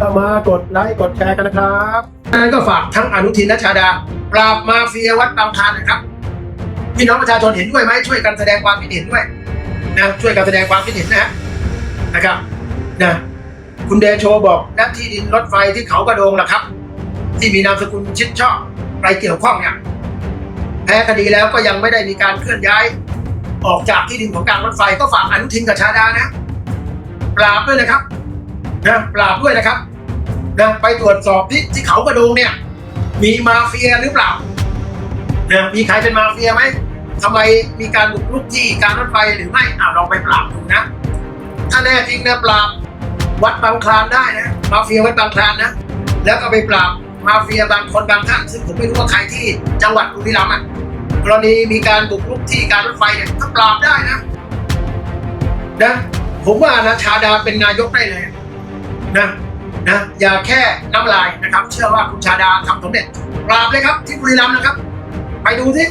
ก็มากดไลค์กดแชร์กันนะครับนั้นก็ฝากทั้งอนุทินและชาดา ปราบมาเฟียวัดบางคานนะครับ พี่น้องประชาชนเห็นด้วยไหมช่วยกันแสดงความคิดเห็นด้วยนะช่วยกันแสดงความคิดเห็นนะนะครับนะคุณเดโชบอกและที่ดินรถไฟที่เขากระโดงล่ะครับ ที่มีนามสกุลชิดชอบไปเกี่ยวข้องเนี่ยแพ้คดีแล้วก็ยังไม่ได้มีการเคลื่อนย้าย ออกจากที่ดินของการรถไฟก็ฝากอนุทินกับชาดานะ ปราบด้วยนะครับ นะปราบด้วยนะครับนะไปตรวจสอบที่ที่เขากระโดงเนี่ย มีมาเฟียหรือเปล่านะมีใครเป็นมาเฟียไหมทำไมมีการบุกรุกที่การรถไฟหรือไม่อ่าลองไปปราบดูนะ ถ้าแน่จริงนะปราบวัดบางคลานได้นะ มาเฟียวัดบางคลานนะ แล้วก็ไปปราบมาเฟียบางคนบางท่านซึ่งผมไม่รู้ว่าใครที่จังหวัดบุรีรัมย์อะกรณีมีการบุกรุกที่การรถไฟเนี่ยก็ปราบได้นะนะผมว่านะชาดาเป็นนายกได้เลย นะนะอย่าแค่น้ำลายนะครับ เชื่อว่าคุณชาดาทำสำเร็จปราบเลยครับ ที่บุรีรัมย์นะครับ ไปดูสิ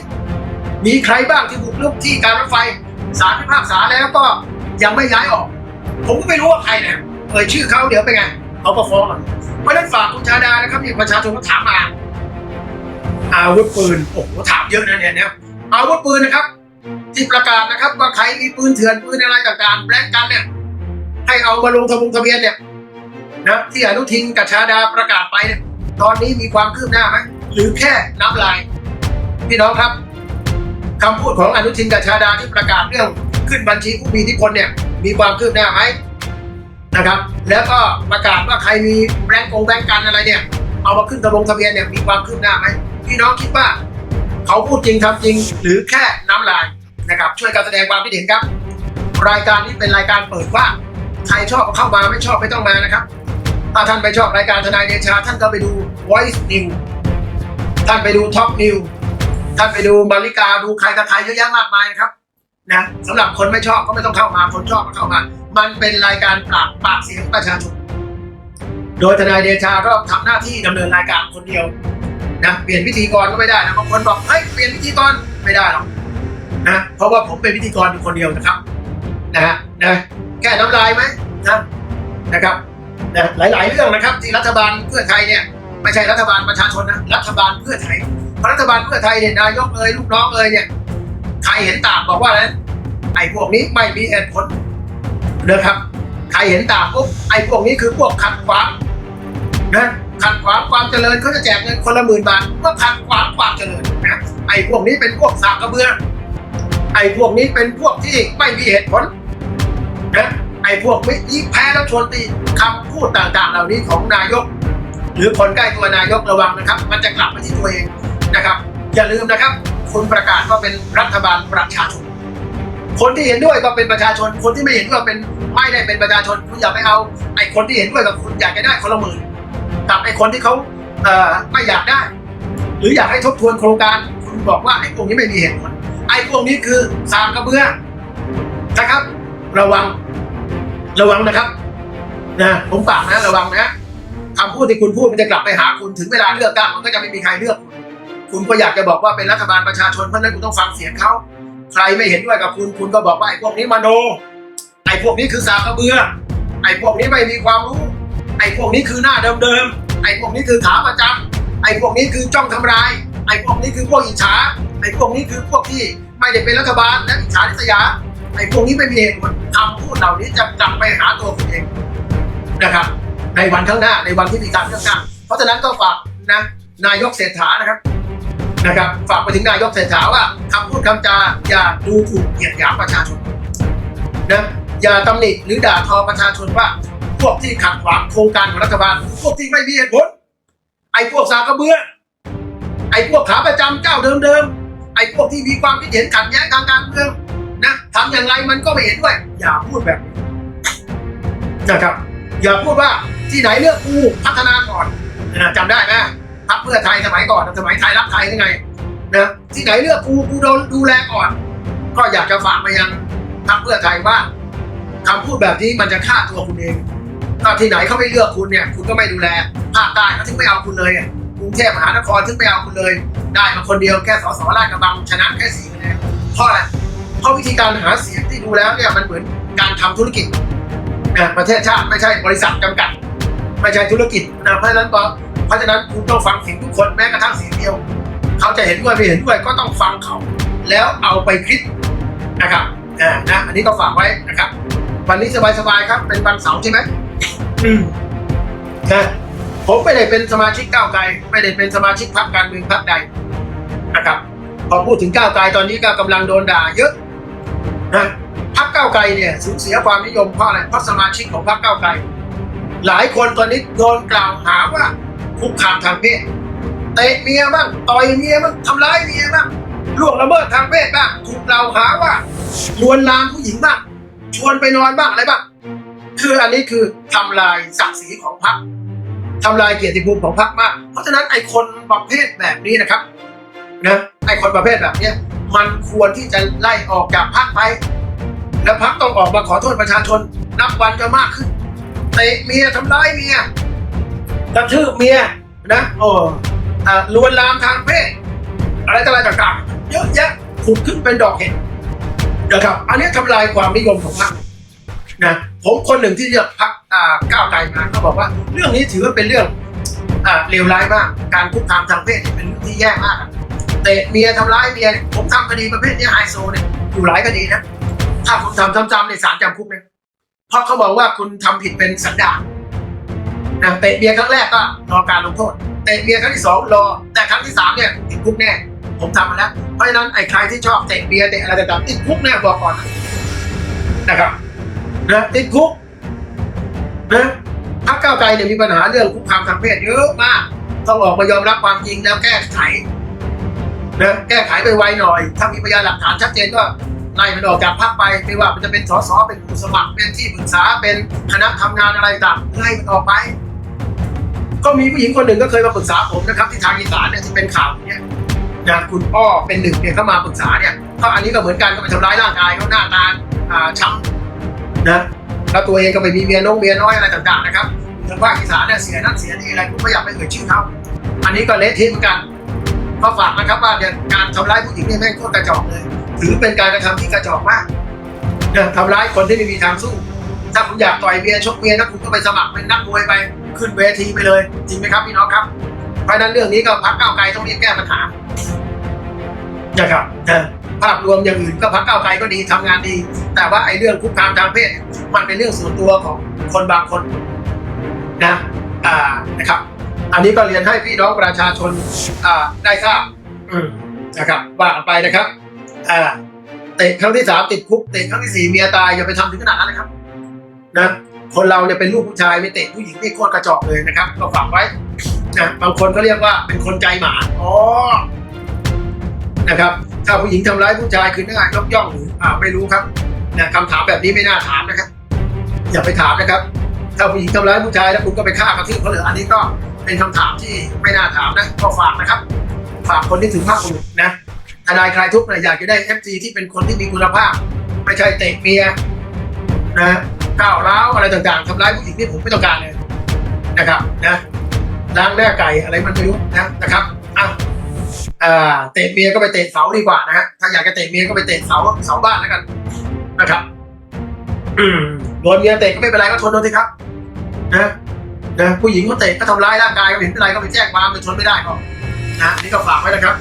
มีใครบ้างที่บุกรุกที่การรถไฟศาลพิพากษาแล้วก็ยังไม่ย้ายออก ผมก็ไม่รู้ว่าใครนะเอ่ยชื่อเขาเดี๋ยวเป็นไงเขาก็ฟ้องเพราะนั้นฝากคุณชาดานะครับนี่ประชาชนก็ถามมาอาวุธปืนโอ้โหถามเยอะนะเนี่ยเนี่ยอาวุธปืนนะครับ ที่ประกาศนะครับว่าใครมีปืนเถื่อนปืนอะไรต่างๆแบล็กกันเนี่ยให้เอามาลงทะบงทะเบียนเนี่ย นะที่อนุทินกับชาดาประกาศไปเนี่ยตอนนี้มีความคืบหน้าไหมหรือแค่น้ำลายพี่น้องครับคำพูดของอนุทินกับชาดาที่ประกาศเรื่องขึ้นบัญชีผู้มีอิทธิพลเนี่ยมีความคืบหน้าไหมนะครับ แล้วก็ประกาศว่าใครมีแบงก์กงแบงก์กันอะไรเนี่ย เอามาขึ้นทะบงทะเบียนเนี่ยมีความคืบหน้าไหมพี่น้องคิดว่า เขาพูดจริงทำจริง หรือแค่น้ำลายนะครับ ช่วยกันแสดงความคิดเห็นครับ รายการนี้เป็นรายการเปิดว่าใครชอบก็เข้ามาไม่ชอบไม่ต้องมานะครับ ถ้าท่านไปชอบรายการทนายเดชา ท่านก็ไปดู Voice New ท่านไปดู Top New ท่านไปดูมาริกาดูใครกับใครเยอะแยะมากมายนะครับนะสำหรับคนไม่ชอบก็ไม่ต้องเข้ามา คนชอบก็เข้ามา มันเป็นรายการปราบปากเสียงประชาชน โดยทนายเดชาก็ทำหน้าที่ดำเนินรายการคนเดียวนะเปลี่ยนพิธีกรก็ไม่ได้นะบางคนบอกเฮ้ยเปลี่ยนพิธีกรไม่ได้หรอกนะเพราะว่าผมเป็นพิธีกรอยู่คนเดียวนะครับนะฮะนะแค่น้ำลายไหมนะนะครับ นะหลาย ๆ เรื่องนะครับที่รัฐบาลเพื่อไทยเนี่ยไม่ใช่รัฐบาลประชาชนนะรัฐบาลเพื่อไทยพรัฐบาลเพื่อไทยเนี่ยนายกเอ่ยลูกน้องเอ่ยเนี่ยใครเห็นต่างบอกว่าอะไรไอ้พวกนี้ไม่มีเหตุผลนะครับใครเห็นต่างปุ๊บไอ้พวกนี้คือพวกขัดขวางนะขัดขวางความเจริญเขาจะแจกเงินคนละหมื่นบาทเพื่อขัดขวางความเจริญนะไอ้พวกนี้เป็นพวกสากกระเบือไอ้พวกนี้เป็นพวกที่ไม่มีเหตุผลนะ ไอ้พวกไม่ยิแพ้แล้วชวนตีคำพูดต่างๆ เหล่านี้ของนายก หรือคนใกล้ตัวนายกระวังนะครับ มันจะกลับมาที่ตัวเองนะครับ อย่าลืมนะครับ คุณประกาศก็เป็นรัฐบาลประชาชน คนที่เห็นด้วยก็เป็นประชาชน คนที่ไม่เห็นด้วยเป็นไม่ได้เป็นประชาชนคุณอย่าไปเอาไอ้คนที่เห็นด้วยกับคุณอยากจะได้คนละหมื่นกับไอ้คนที่เขาเอ่อไม่อยากได้ หรืออยากให้ทบทวนโครงการคุณบอกว่าไอ้พวกนี้ไม่มีเหตุผลไอ้พวกนี้คือสามกระเบื้องนะครับ ระวัง ระวังนะครับนะผมฝากนะระวังนะคำพูดที่คุณพูดมันจะกลับไปหาคุณถึงเวลาเลือกตั้งมันก็จะไม่มีใครเลือก คุณก็อยากจะบอกว่าเป็นรัฐบาลประชาชนเพราะนั้นคุณต้องฟังเสียงเขาใครไม่เห็นด้วยกับคุณคุณก็บอกว่าไอ้พวกนี้มโนไอ้พวกนี้คือสากกระเบือไอ้พวกนี้ไม่มีความรู้ ไอ้พวกนี้คือหน้าเดิมๆไอ้พวกนี้คือขาประจำไอ้พวกนี้คือจ้องทำลาย ไอ้พวกนี้คือพวกอิจฉาไอ้พวกนี้คือพวกที่ไม่ได้เป็นรัฐบาลและอิจฉาริษยา ไอ้พวกนี้ไม่มีเหตุผลคำพูดเหล่านี้จะกลับไปหาตัวคุณเองนะครับ ในวันข้างหน้าในวันที่มีการเลือกตั้งเพราะฉะนั้นก็ฝากนะนายกเศรษฐานะครับนะครับ ฝากไปถึงนายกเศรษฐาว่าคำพูดคำจาอย่าดูถูกเหยียดหยามประชาชนนะอย่าตำหนิหรือด่าทอประชาชนว่า พวกที่ขัดขวางโครงการของรัฐบาล พวกที่ไม่มีเหตุผลไอ้พวกสากระเบือไอ้พวกขาประจำเจ้าเดิมๆไอ้พวกที่มีความคิดเห็นขัดแย้งทางการเมืองน ทำอย่างไรมันก็ไม่เห็นด้วย อย่าพูดแบบนี้นะครับ อย่าพูดว่าที่ไหนเลือกกูพัฒนาก่อนนะจำได้ไหมพรรคเพื่อไทยสมัยก่อนสมัยไทยรักไทยยังไงนะที่ไหนเลือกกูกูโดนดูแลก่อน ก็อยากจะฝากไปยังพรรคเพื่อไทยว่าคำพูดแบบนี้มันจะฆ่าตัวคุณเองถ้าที่ไหนเขาไม่เลือกคุณเนี่ย คุณก็ไม่ดูแลภาคใต้เขาถึงไม่เอาคุณเลยกรุงเทพมหานครถึงไม่เอาคุณเลย ได้มาคนเดียวแค่สสราชกระบังชนะแค่สี่คะแนนเพราะอะไร เพราะวิธีการหาเสียงที่ดูแล้วเนี่ยมันเหมือนการทำธุรกิจนะประเทศชาติไม่ใช่บริษัทจำกัด ไม่ใช่ธุรกิจนะเพราะฉะนั้นก็เพราะฉะนั้นคุณต้องฟังเสียงทุกคนแม้กระทั่งเสียงเดียว เขาจะเห็นด้วยไม่เห็นด้วยก็ต้องฟังเขา แล้วเอาไปคิดนะครับอ่านะอันนี้ก็ฝากไว้นะครับ วันนี้สบายๆครับ เป็นวันเสาร์ใช่ไหมอืมนะผมไม่ได้เป็นสมาชิกก้าวไกลไม่ได้เป็นสมาชิกพรรคการเมืองพรรคใดนะครับพอพูดถึงก้าวไกลตอนนี้ก็กำลังโดนด่าเยอะ นะพรรคก้าไกลเนี่ยสูญเสียความนิยมเพราะอะไรเพราะสมาชิกของพรรคก้าไกล หลายคนตอนนี้โดนกล่าวหาว่าคุกคามทางเพศเตะเมียบ้างต่อยเมียบ้างทำร้ายเมียบ้างล่วงละเมิดทางเพศบ้างถูกกล่าวหาว่าลวนลามผู้หญิงบ้างชวนไปนอนบ้างอะไรบ้างคืออันนี้คือทำลายศักดิ์ศรีของพรรคทำลายเกียรติภูมิของพรรคมาก เพราะฉะนั้นไอ้คนประเภทแบบนี้นะครับนะไอ้คนประเภทแบบเนี้ย มันควรที่จะไล่ออกจากพรรคไป แล้วพรรคต้องออกมาขอโทษประชาชน นับวันจะมากขึ้นเตะเมียทำร้ายเมียกระทืบเมียนะโอ้อลวนลามทางเพศอะไรต่างๆต่างๆเยอะแยะผุดขึ้นเป็นดอกเห็ดนะครับ อันนี้ทำลายความนิยมของพรรคนะผมคนหนึ่งที่เลือกพรรคก้าวไกลมาก็บอกว่า เรื่องนี้ถือว่าเป็นเรื่องอเลวร้ายมาก การคุกคามทางเพศเป็นเรื่องที่แย่มากอะ เตะเมียทำร้ายเมียผมทำคดีประเภทนี้ไฮโซเนี่ยอยู่หลายคดีนะถ้าผมทำจำๆในศาลจำคุกเนี่ยเพราะเขาบอกว่าคุณทำผิดเป็นสันดานนะเตะเบียร์ครั้งแรกก็รอการลงโทษเตะเบียร์ครั้งที่สองรอ แต่ครั้งที่สามเนี่ยติดคุกแน่ ผมทำมาแล้ว เพราะฉะนั้นไอ้ใครที่ชอบเตะเบียร์เตะอะไรต่างๆติดคุกแน่บอกก่อนนะนะครับนะติดคุกนะพรรคก้าวไกลเนี่ยมีปัญหาเรื่องคุกคามทางเพศเยอะมากต้องออกมายอมรับความจริงแล้วแก้ไข นะแก้ไขไปไวหน่อย ถ้ามีพยานหลักฐานชัดเจนก็ไล่มันออกจากพรรคไปไม่ว่ามันจะเป็นสสเป็นผู้สมัครเป็นที่ปรึกษาเป็นคณะทำงานอะไรต่างไล่มันออกไป ก็มีผู้หญิงคนหนึ่งก็เคยมาปรึกษาผมนะครับ ที่ทางอีสานเนี่ยที่เป็นข่าวเนี่ยนะคุณอ้อเป็นหนึ่งเนี่ยเข้ามาปรึกษาเนี่ยก็อันนี้ก็เหมือนกันก็ไปทำร้ายร่างกายเขาหน้าตาอ่าช้ำนะแล้วตัวเองก็ไปมีเมียน้องเมียน้อยอะไรต่างๆนะครับทางภาคอีสานเนี่ยเสียนั่นเสียนี่อะไรผมไม่อยากไปเอ่ยชื่อเขาอันนี้ก็เละเทะเหมือนกัน ก็ฝากนะครับว่าเนี่ยการทำร้ายผู้หญิงเนี่ยแม่งโคตรกระจอกเลย ถือเป็นการกระทำที่กระจอกมากเนี่ยทำร้ายคนที่ไม่มีทางสู้ ถ้าคุณอยากต่อยเมียชกเมียนะคุณก็ไปสมัครเป็นนักมวยไปขึ้นเวทีไปเลย จริงไหมครับพี่น้องครับ เพราะนั้นเรื่องนี้ก็พักก้าไกลต้องรีบแก้ปัญหานะครับภาพรวมอย่างอื่นก็พักก้าไกลก็ดีทำงานดี แต่ว่าไอ้เรื่องคุกคามทางเพศมันเป็นเรื่องส่วนตัวของคนบางคนนะอ่านะครับ อันนี้ก็เรียนให้พี่น้องประชาชนได้ทราบนะครับว่ากันไปนะครับเตะครั้งที่สามติดคุกเตะครั้งที่สี่เมียตายอย่าไปทำถึงขนาดนั้นนะครับนะคนเราเนี่ยเป็นลูกผู้ชายไม่เตะผู้หญิงนี่โคตรกระจอกเลยนะครับก็ฝากไว้นะบางคนก็เรียกว่าเป็นคนใจหมาอ๋อนะครับถ้าผู้หญิงทำร้ายผู้ชายคือหน้ายกย่องหรืออ่าไม่รู้ครับนะคำถามแบบนี้ไม่น่าถามนะครับ อย่าไปถามนะครับ ถ้าผู้หญิงทำร้ายผู้ชายแล้วคุณก็ไปฆ่ากระทืบเขาเหรออันนี้ก็ เป็นคำถามที่ไม่น่าถามนะก็ฝากนะครับ ฝากคนที่ถึงภาคภูมินะทนายคลายทุกข์เนี่ยอยากจะได้เอฟซีที่เป็นคนที่มีคุณภาพ ไม่ใช่เตะเมียนะก้าวร้าวอะไรต่างๆทำร้ายผู้หญิงนี่ผมไม่ต้องการเลยนะครับนะล้างหน้าไก่อะไรมันไม่รู้นะนะครับอะอ่าเตะเมียก็ไปเตะเสาดีกว่านะฮะถ้าอยากจะเตะเมียก็ไปเตะเสาเสาบ้านแล้วกันนะครับอืมโดนเมียเตะก็ไม่เป็นไรก็ทนเอาสิครับนะ นะผู้หญิงเขาเตะก็ทำร้ายร่างกายก็เห็นเป็นไรก็ไปแจ้งความไปทนไม่ได้ก็นะนี่ก็ฝากไว้นะครับ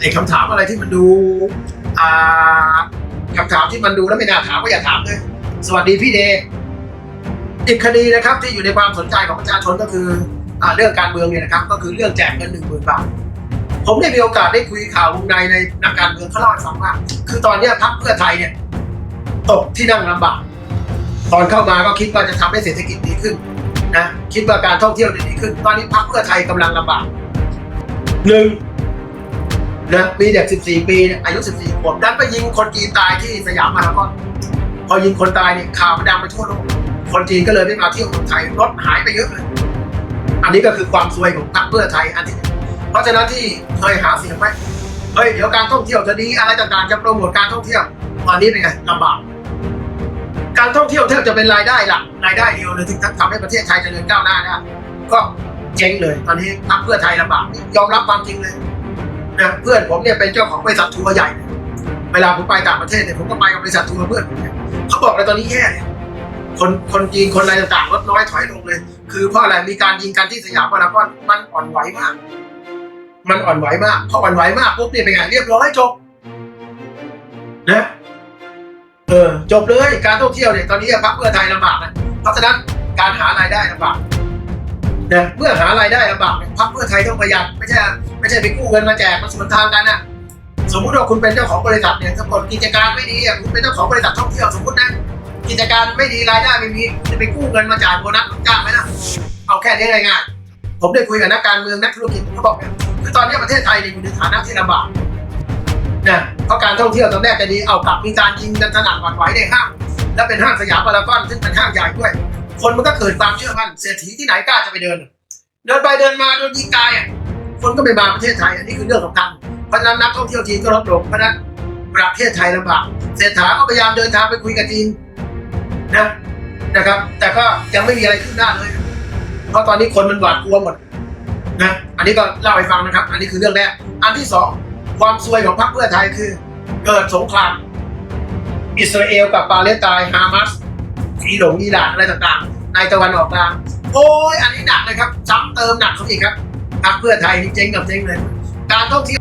ไอ้คำถามอะไรที่มันดูอ่าคำถามที่มันดูแล้วไม่น่าถามก็อย่าถามเลยสวัสดีพี่เดย์อีกคดีนะครับที่อยู่ในความสนใจของประชาชนก็คืออเรื่องการเมืองเนี่ยนะครับ ก็คือเรื่องแจกเงินหนึ่งหมื่นบาทผมได้มีโอกาสได้คุยข่าววงในในนักการเมืองเขาเล่าให้ฟังว่าคือตอนเนี้ยพรรคเพื่อไทยเนี่ยตกที่นั่งลำบากตอนเข้ามาก็คิดว่าจะทำให้เศรษฐกิจดีขึ้น นะคิดว่าการท่องเที่ยวจะดีขึ้น ตอนนี้พรรคเพื่อไทยกำลังลำบากหนึ่งนะมีเด็ก 14 ปีเนี่ยอายุ 14 ขวบดันไปยิงคนจีนตายที่สยามพารากอนพอยิงคนตายเนี่ยข่าวมันดังไปทั่วโลกคนจีนก็เลยไม่มาเที่ยวเมืองไทยรถหายไปเยอะเลยอันนี้ก็คือความซวยของพรรคเพื่อไทยอันที่หนึ่งเพราะฉะนั้นที่เคยหาเสียงไว้เฮ้ยเดี๋ยวการท่องเที่ยวจะดีอะไรต่างๆจะโปรโมทการท่องเที่ยวตอนนี้เป็นไงลำบาก การท่องเที่ยวแทบจะเป็นรายได้หลักรายได้เดียวเลยที่ทำให้ประเทศไทยเจริญก้าวหน้าได้ก็เจ๊งเลย ตอนนี้พรรคเพื่อไทยลำบากยอมรับความจริงเลยนะเพื่อนผมเนี่ยเป็นเจ้าของบริษัททัวร์ใหญ่ เวลาผมไปต่างประเทศเนี่ยผมก็ไปกับบริษัททัวร์เพื่อนผมเนี่ยเขาบอกเลยตอนนี้แย่คนคนจีนคนอะไรต่างๆลดน้อยถอยลงเลย คือเพราะอะไรมีการยิงกันที่สยามพารากอนมันอ่อนไหวมาก มันอ่อนไหวมากพออ่อนไหวมากปุ๊บเนี่ยเป็นไงเรียบร้อยจบนะ เออจบเลยการท่องเที่ยวเนี่ยตอนนี้พรรคเพื่อไทยลำบากนะเพราะฉะนั้นการหารายได้ลำบากนะเมื่อหารายได้ลำบากพรรคเพื่อไทยต้องประหยัดไม่ใช่ไม่ใช่ไปกู้เงินมาแจกมันสวนทางกันนะสมมุติว่าคุณเป็นเจ้าของบริษัทเนี่ยถ้าผลกิจการไม่ดีอะคุณเป็นเจ้าของบริษัทท่องเที่ยวสมมตินะกิจการไม่ดีรายได้ไม่มีจะไปกู้เงินมาจ่ายโบนัสจ้างไหมนะเอาแค่นี้ง่ายๆผมได้คุยกับนักการเมืองนักธุรกิจเขาบอกเนี่ยคือตอนนี้ประเทศไทยเนี่ยอยู่ในฐานะที่ลำบาก นะเพราะการท่องเที่ยวตอนแรกจะดีเอากลับมีการยิงกันสนั่นหวั่นไหวในห้างและเป็นห้างสยามพารากอนซึ่งเป็นห้างใหญ่ด้วย คนมันก็เกิดความเชื่อมั่นเศรษฐีที่ไหนกล้าจะไปเดิน เดินไปเดินมาโดนยิงตายอะคนก็ไม่มาประเทศไทยอันนี้คือเรื่องสำคัญเพราะนั้นนักท่องเที่ยวจีนก็ลดลงเพราะนั้นประเทศไทยลำบากเศรษฐาก็พยายามเดินทางไปคุยกับจีนนะนะครับ แต่ก็ยังไม่มีอะไรขึ้นหน้าเลย เพราะตอนนี้คนมันหวาดกลัวหมดนะอันนี้ก็เล่าให้ฟังนะครับ อันนี้คือเรื่องแรกอันที่สอง ความซวยของพรรคเพื่อไทยคือ เกิดสงคราม อิสราเอลกับปาเลสไตน์ฮามาสอีหลงอิหร่านอะไรต่างๆ ในตะวันออกกลาง โอ้ยอันนี้หนักเลยครับซ้ำเติมหนักเขาอีกครับพรรคเพื่อไทยนี่เจ๊งกับเจ๊งเลย การท่องเที่ยว